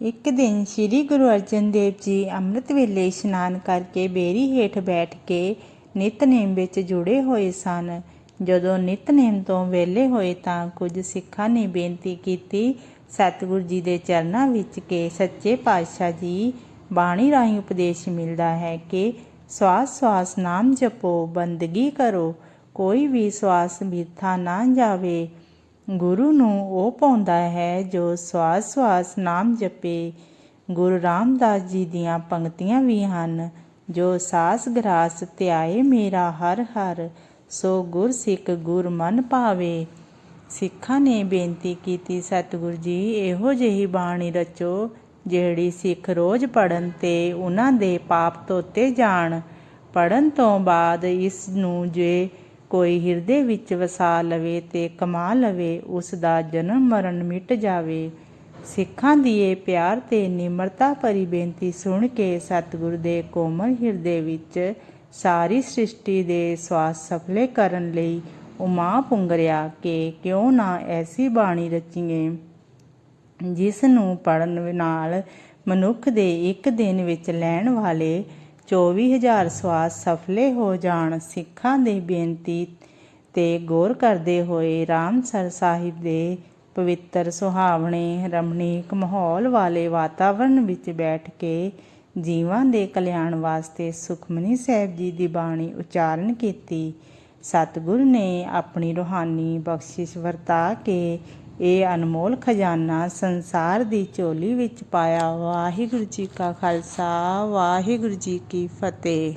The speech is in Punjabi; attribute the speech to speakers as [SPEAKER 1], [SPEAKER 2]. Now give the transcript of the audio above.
[SPEAKER 1] ਇੱਕ ਦਿਨ ਸ੍ਰੀ ਗੁਰੂ ਅਰਜਨ ਦੇਵ ਜੀ ਅੰਮ੍ਰਿਤ ਵੇਲੇ ਇਸ਼ਨਾਨ ਕਰਕੇ ਬੇਰੀ ਹੇਠ ਬੈਠ ਕੇ ਨਿਤਨੇਮ ਵਿੱਚ ਜੁੜੇ ਹੋਏ ਸਨ। ਜਦੋਂ ਨਿਤਨੇਮ ਤੋਂ ਵਿਹਲੇ ਹੋਏ ਤਾਂ ਕੁਝ ਸਿੱਖਾਂ ਨੇ ਬੇਨਤੀ ਕੀਤੀ, ਸਤਿਗੁਰੂ ਜੀ ਦੇ ਚਰਨਾਂ ਵਿੱਚ ਕਿ ਸੱਚੇ ਪਾਤਸ਼ਾਹ ਜੀ ਬਾਣੀ ਰਾਹੀਂ ਉਪਦੇਸ਼ ਮਿਲਦਾ ਹੈ ਕਿ ਸਵਾਸ ਸਵਾਸ ਨਾਮ ਜਪੋ, ਬੰਦਗੀ ਕਰੋ, ਕੋਈ ਵੀ ਸਵਾਸ ਬਿਰਥਾ ਨਾ ਜਾਵੇ। ਗੁਰੂ ਨੂੰ ਉਹ ਪਾਉਂਦਾ ਹੈ ਜੋ ਸਵਾਸ ਸਵਾਸ ਨਾਮ ਜਪੇ। ਗੁਰੂ ਰਾਮਦਾਸ ਜੀ ਦੀਆਂ ਪੰਕਤੀਆਂ ਵੀ ਹਨ, ਜੋ ਸਾਸ ਗਰਾਸ ਧਿਆਏ ਮੇਰਾ ਹਰ ਹਰ, ਸੋ ਗੁਰ ਸਿੱਖ ਗੁਰ ਮਨ ਭਾਵੇ। ਸਿੱਖਾਂ ਨੇ ਬੇਨਤੀ ਕੀਤੀ, ਸਤਿਗੁਰੂ ਜੀ, ਇਹੋ ਜਿਹੀ ਬਾਣੀ ਰਚੋ, ਜਿਹੜੀ ਸਿੱਖ ਰੋਜ਼ ਪੜਨ ਤੇ ਉਹਨਾਂ ਦੇ ਪਾਪ ਧੋਤੇ ਜਾਣ। ਪੜਨ ਤੋਂ ਬਾਅਦ ਇਸ ਨੂੰ ਜੇ ਕੋਈ ਹਿਰਦੇ ਵਿੱਚ ਵਸਾ ਲਵੇ ਤੇ ਕਮਾ ਲਵੇ, ਉਸ ਦਾ ਜਨਮ ਮਰਨ ਮਿਟ ਜਾਵੇ। ਸਿੱਖਾਂ ਦੀ ਇਹ ਪਿਆਰ ਤੇ ਨਿਮਰਤਾ ਭਰੀ ਬੇਨਤੀ ਸੁਣ ਕੇ ਸਤਿਗੁਰ ਦੇ ਕੋਮਲ ਹਿਰਦੇ ਵਿੱਚ ਸਾਰੀ ਸ੍ਰਿਸ਼ਟੀ ਦੇ ਸਵਾਸ ਸਫਲੇ ਕਰਨ ਲਈ ਉਮਾ ਪੁੰਗਰਿਆ ਕਿ ਕਿਉਂ ਨਾ ਐਸੀ ਬਾਣੀ ਰਚੀਏ, ਜਿਸ ਨੂੰ ਪੜਨ ਨਾਲ ਮਨੁੱਖ ਦੇ ਇੱਕ ਦਿਨ ਵਿੱਚ ਲੈਣ ਵਾਲੇ 24000 ਸਵਾਸ ਸਫਲੇ ਹੋ ਜਾਣ ਸਿੱਖਾਂ ਦੀ ਬੇਨਤੀ ਤੇ ਗੌਰ ਕਰਦੇ ਹੋਏ ਰਾਮਸਰ ਸਾਹਿਬ ਦੇ ਪਵਿੱਤਰ ਸੁਹਾਵਣੇ, ਰਮਣੀਕ ਮਾਹੌਲ ਵਾਲੇ ਵਾਤਾਵਰਣ ਵਿੱਚ ਬੈਠ ਕੇ ਜੀਵਾਂ ਦੇ ਕਲਿਆਣ ਵਾਸਤੇ ਸੁਖਮਨੀ ਸਾਹਿਬ ਜੀ ਦੀ ਬਾਣੀ ਉਚਾਰਨ ਕੀਤੀ। ਸਤਿਗੁਰ ਨੇ ਆਪਣੀ ਰੋਹਾਨੀ ਬਖਸ਼ਿਸ਼ ਵਰਤਾ ਕੇ ਇਹ ਅਨਮੋਲ ਖਜ਼ਾਨਾ ਸੰਸਾਰ ਦੀ ਝੋਲੀ ਵਿੱਚ ਪਾਇਆ। ਵਾਹਿਗੁਰੂ ਜੀ ਕਾ ਖਾਲਸਾ, ਵਾਹਿਗੁਰੂ ਜੀ ਕੀ ਫਤਿਹ।